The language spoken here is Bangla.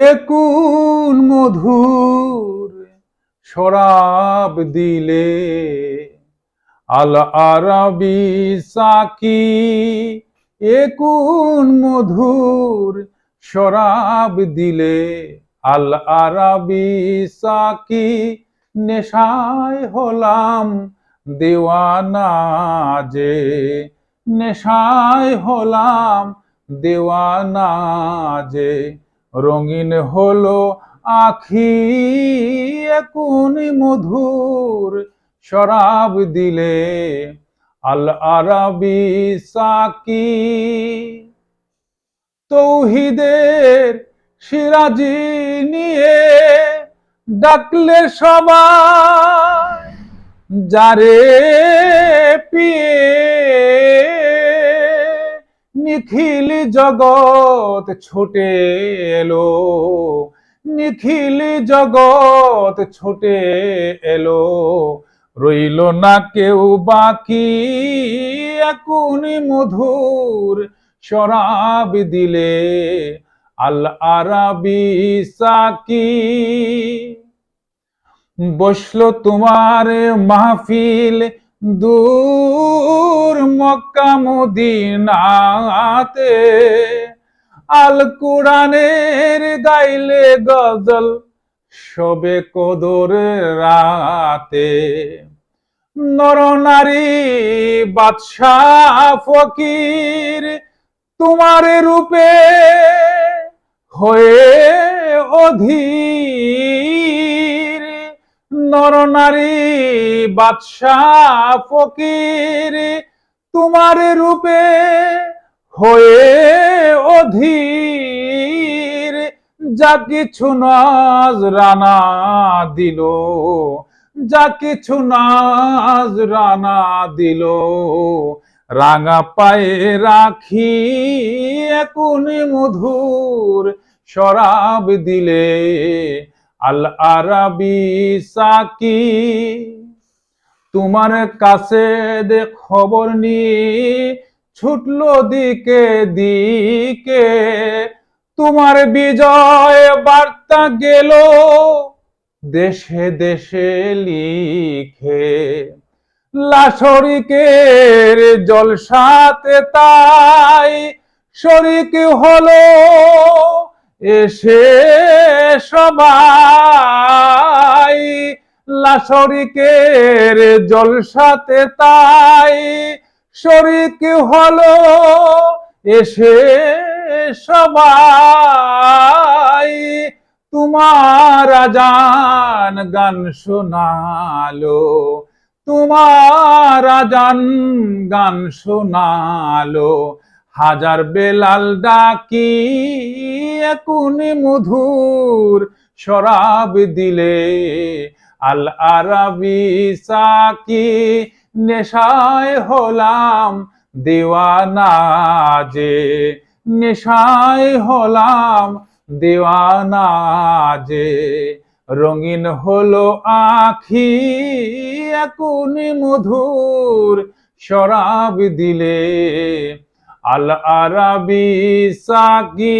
একুন মধুর শরাব দিলে আল আরবি সাকি, একুন মধুর শরাব দিলে আল আরবি সাকি, নেশায় হলাম দেওয়ানা যে, নেশায় হলাম দেওয়ানা যে। রঙিন হলো আখি, একুন মধুর শরাব দিলে, আল আরবি সাকি। তৌহিদের সিরাজি নিয়ে ডাকলে সবাই, যারে পিয়ে নিখিল জগৎ ছুটে এলো নিখিল জগৎ ছুটে এলো রইল না কেউ বাকি একুনি মধুর শরাব দিলে, আল আরবি সাকি। বসল তোমার মাহফিল দূর মক্কা মদিনাতে আল কোরআনের গাইলে গজল সবে কদর রাতে। নরনারী বাদশাহ, ফকির, তোমার রূপে হয়ে অধীর। নরনারী বাদশাহ ফকির, তোমার রূপে হয়ে অধীর। যা কিছু রানা দিল, যা কিছু রানা দিল, রাঙা পায়ে রাখি একুনি মধুর শরাব দিলে। আল আরবি সাকি, তোমার কাছে দে খবর নিয়ে ছুটলো দিকে দিকে, তোমার বিজয় বার্তা গেল, দেশে দেশে লিখে। লাশরিকের জলসাতে তাই শরিক হলো এসে সবাই লাশরিকের জলসাতে তাই শরিক হলো। এসে সবাই তোমার আজান গান শোনালো। তোমার আজান গান শোনালো। হাজার বেলাল ডাকি, একুনি মধুর শরাব দিলে। আল আরবি সাকি, নেশায় হলাম দেওয়ানা যে। নেশায় হলাম দেওয়ানা যে। রঙিন হলো আখি, একুনি মধুর শরাব দিলে। আল আরবি সাকি